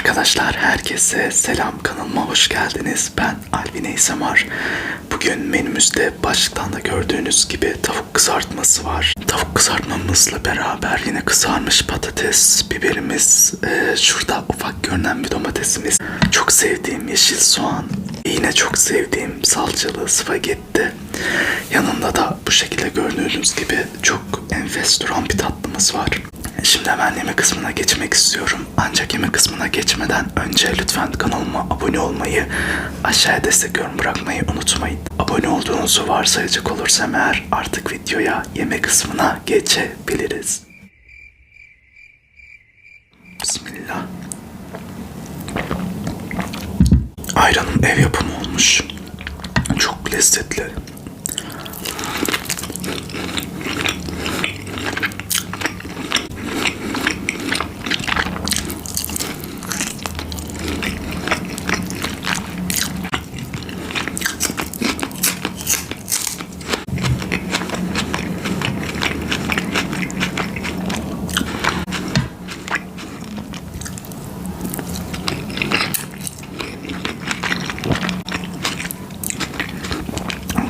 Arkadaşlar herkese selam kanalıma hoş geldiniz. Ben Alvin Eysemar. Bugün menümüzde başlıktan da gördüğünüz gibi tavuk kızartması var. Tavuk kızartmamızla beraber yine kızarmış patates, biberimiz, e, şurada ufak görünen bir domatesimiz, çok sevdiğim yeşil soğan, yine çok sevdiğim salçalı spagetti. Yanında da bu şekilde gördüğünüz gibi çok enfes duran bir tatlımız var. Şimdi hemen yemek kısmına geçmek istiyorum. Ancak yemek kısmına geçmeden önce lütfen kanalıma abone olmayı, aşağıya destek yorum bırakmayı unutmayın. Abone olduğunuzu varsayacak olursam eğer artık videoya yemek kısmına geçebiliriz. Bismillah. Ayranım ev yapımı olmuş. Çok lezzetli.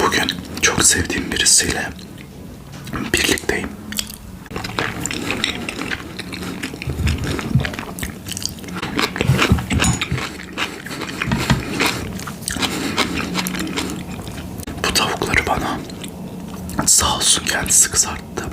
Bugün çok sevdiğim birisiyle birlikteyim. Bu tavukları bana sağ olsun kendisi kızarttı.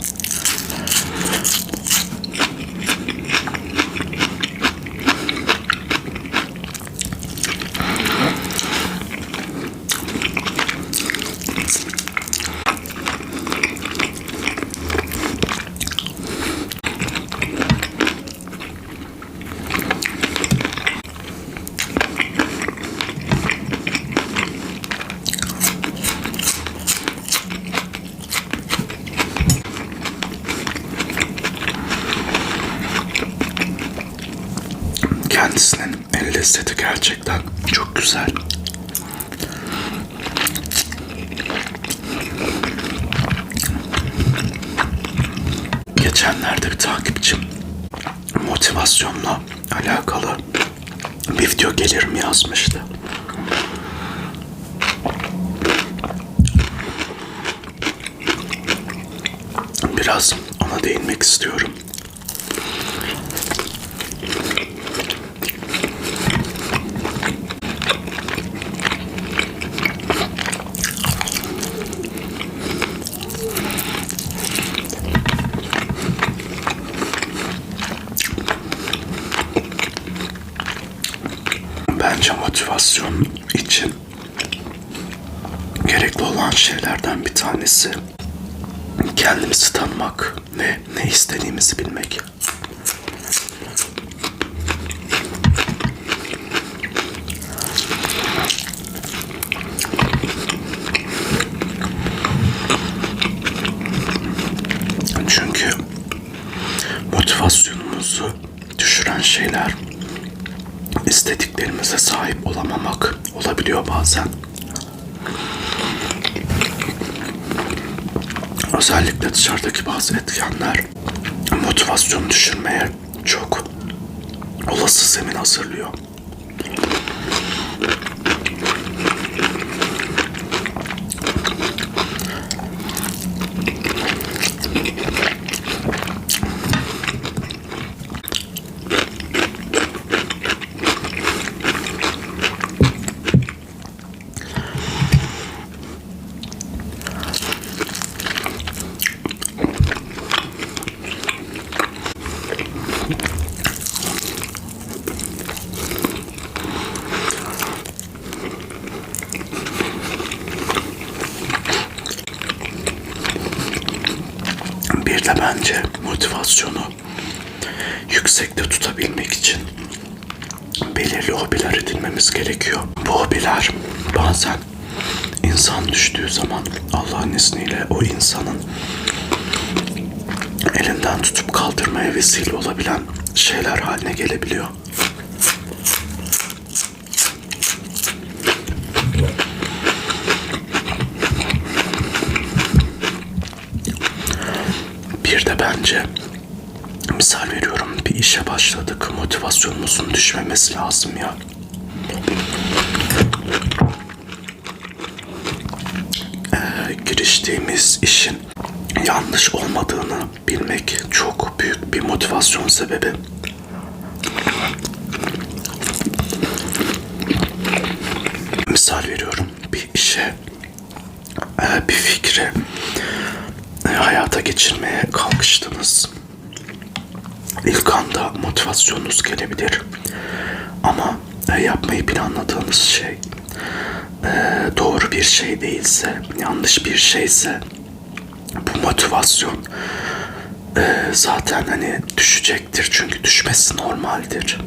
Lezzeti gerçekten çok güzel. Geçenlerde bir takipçim motivasyonla alakalı bir video gelir mi yazmıştı. Biraz ona değinmek istiyorum. Bence motivasyon için gerekli olan şeylerden bir tanesi kendimizi tanımak ve ne istediğimizi bilmek. Çünkü motivasyonumuzu düşüren şeyler istediklerimize sahip olamamak olabiliyor bazen. Özellikle dışarıdaki bazı etkenler motivasyonu düşürmeye çok olası zemin hazırlıyor. De bence motivasyonu yüksekte tutabilmek için belirli hobiler edinmemiz gerekiyor. Bu hobiler bazen insan düştüğü zaman Allah'ın izniyle o insanın elinden tutup kaldırmaya vesile olabilen şeyler haline gelebiliyor. Bence misal veriyorum bir işe başladık. Motivasyonumuzun düşmemesi lazım ya. Ee, giriştiğimiz işin yanlış olmadığını bilmek çok büyük bir motivasyon sebebi. Misal veriyorum bir işe, e, bir fikre e, hayata geçirmeye kalkıştınız. İlk anda motivasyonunuz gelebilir. Ama e, yapmayı planladığınız şey e, doğru bir şey değilse, yanlış bir şeyse bu motivasyon e, zaten hani düşecektir. Çünkü düşmesi normaldir.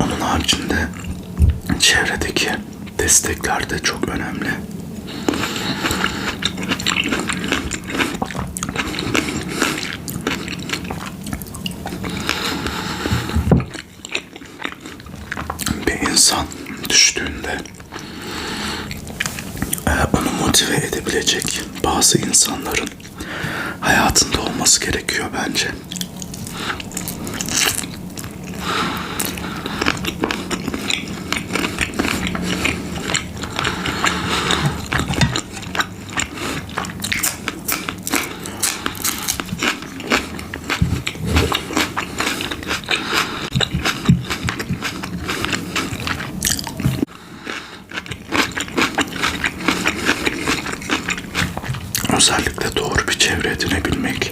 Onun haricinde çevredeki destekler de çok önemli. Bir insan düştüğünde e, onu motive edebilecek bazı insanların hayatında olması gerekiyor bence. Özellikle doğru bir çevre edinebilmek.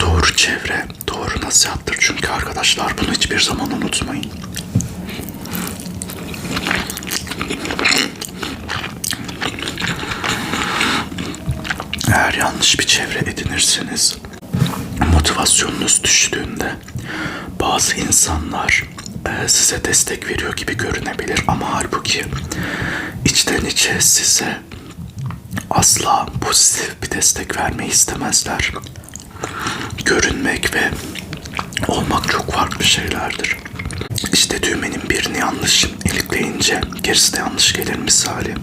Doğru çevre, doğru nasihattır. Çünkü arkadaşlar bunu hiçbir zaman unutmayın. Eğer yanlış bir çevre edinirseniz, motivasyonunuz düştüğünde bazı insanlar e, size destek veriyor gibi görünebilir ama halbuki içten içe size asla pozitif bir destek vermeyi istemezler. Görünmek ve olmak çok farklı şeylerdir. İşte düğmenin birini yanlış ilikleyince gerisi de yanlış gelir misali.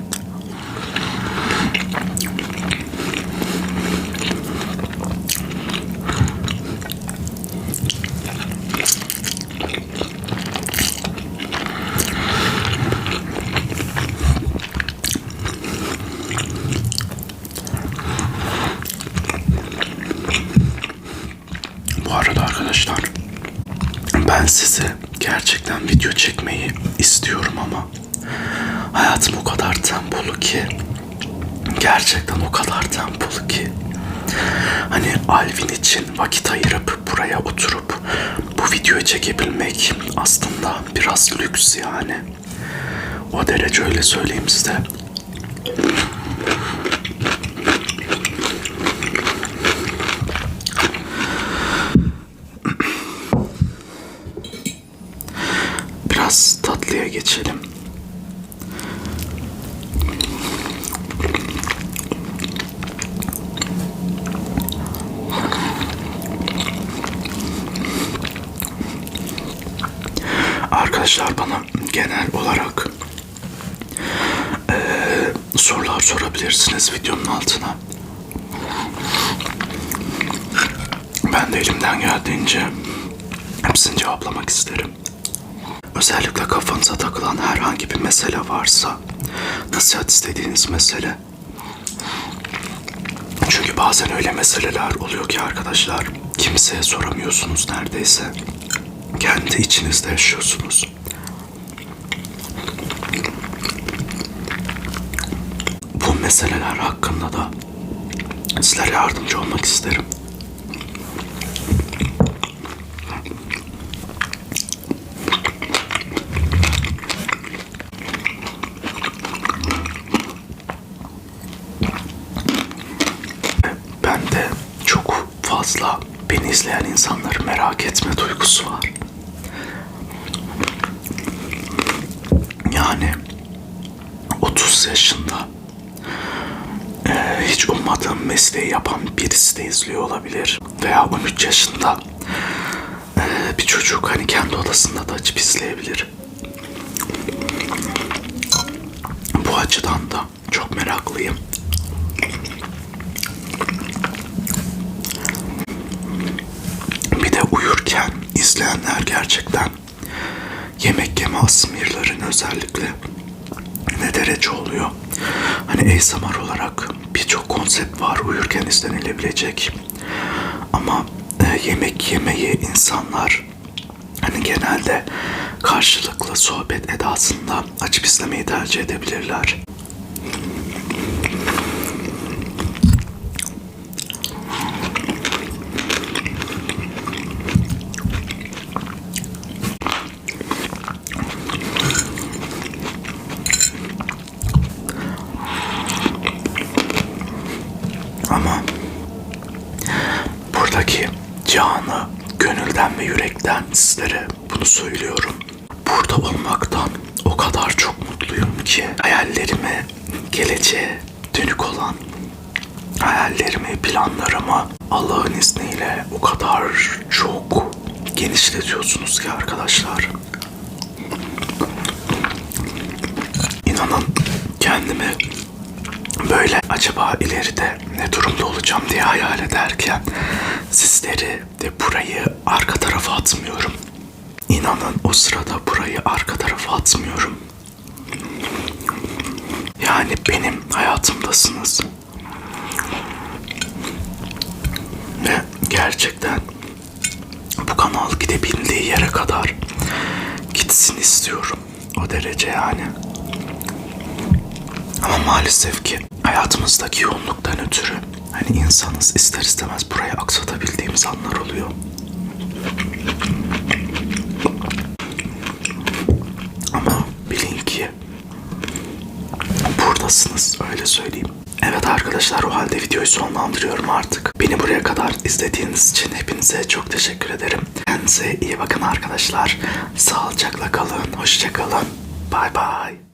Bu arada arkadaşlar ben size gerçekten video çekmeyi istiyorum ama hayatım o kadar tempolu ki gerçekten o kadar tempolu ki hani Alvin için vakit ayırıp buraya oturup bu videoyu çekebilmek aslında biraz lüks yani. O derece öyle söyleyeyim size. Biraz tatlıya geçelim. Arkadaşlar bana genel olarak eee, sorular sorabilirsiniz videonun altına. Ben de elimden geldiğince hepsini cevaplamak isterim. Özellikle kafanıza takılan herhangi bir mesele varsa, nasihat istediğiniz mesele. Çünkü bazen öyle meseleler oluyor ki arkadaşlar, kimseye soramıyorsunuz neredeyse. Kendi içinizde yaşıyorsunuz. Bu meseleler hakkında da sizlere yardımcı olmak isterim. Ben de çok fazla beni izleyen insanları merak etme duygusu var. Yani 30 yaşında hiç ummadığım mesleği yapan birisi de izliyor olabilir. Veya 13 yaşında e, bir çocuk hani kendi odasında da açıp izleyebilir. Bu açıdan da çok meraklıyım. Bir de uyurken izleyenler gerçekten yemek yeme asmirlerin özellikle ne derece oluyor? Hani ASMR olarak birçok konsept var uyurken izlenilebilecek. Ama e, yemek yemeyi insanlar hani genelde karşılıklı sohbet edasında açıp izlemeyi tercih edebilirler. Gönülden ve yürekten sizlere bunu söylüyorum. Burada olmaktan o kadar çok mutluyum ki hayallerime, geleceğe dönük olan hayallerimi, planlarımı Allah'ın izniyle o kadar çok genişletiyorsunuz ki arkadaşlar. İnanın kendimi böyle acaba ileride ne durumda olacağım diye hayal ederken sizleri de burayı arka tarafa atmıyorum. İnanın o sırada burayı arka tarafa atmıyorum. Yani benim hayatımdasınız. Ve gerçekten bu kanal gidebildiği yere kadar gitsin istiyorum. O derece yani. Ama maalesef ki hayatımızdaki yoğunluktan ötürü hani insanız ister istemez buraya aksatabildiğimiz anlar oluyor. Ama bilin ki buradasınız öyle söyleyeyim. Evet arkadaşlar o halde videoyu sonlandırıyorum artık. Beni buraya kadar izlediğiniz için hepinize çok teşekkür ederim. Kendinize iyi bakın arkadaşlar. Sağlıcakla kalın, hoşça kalın. Bay bay.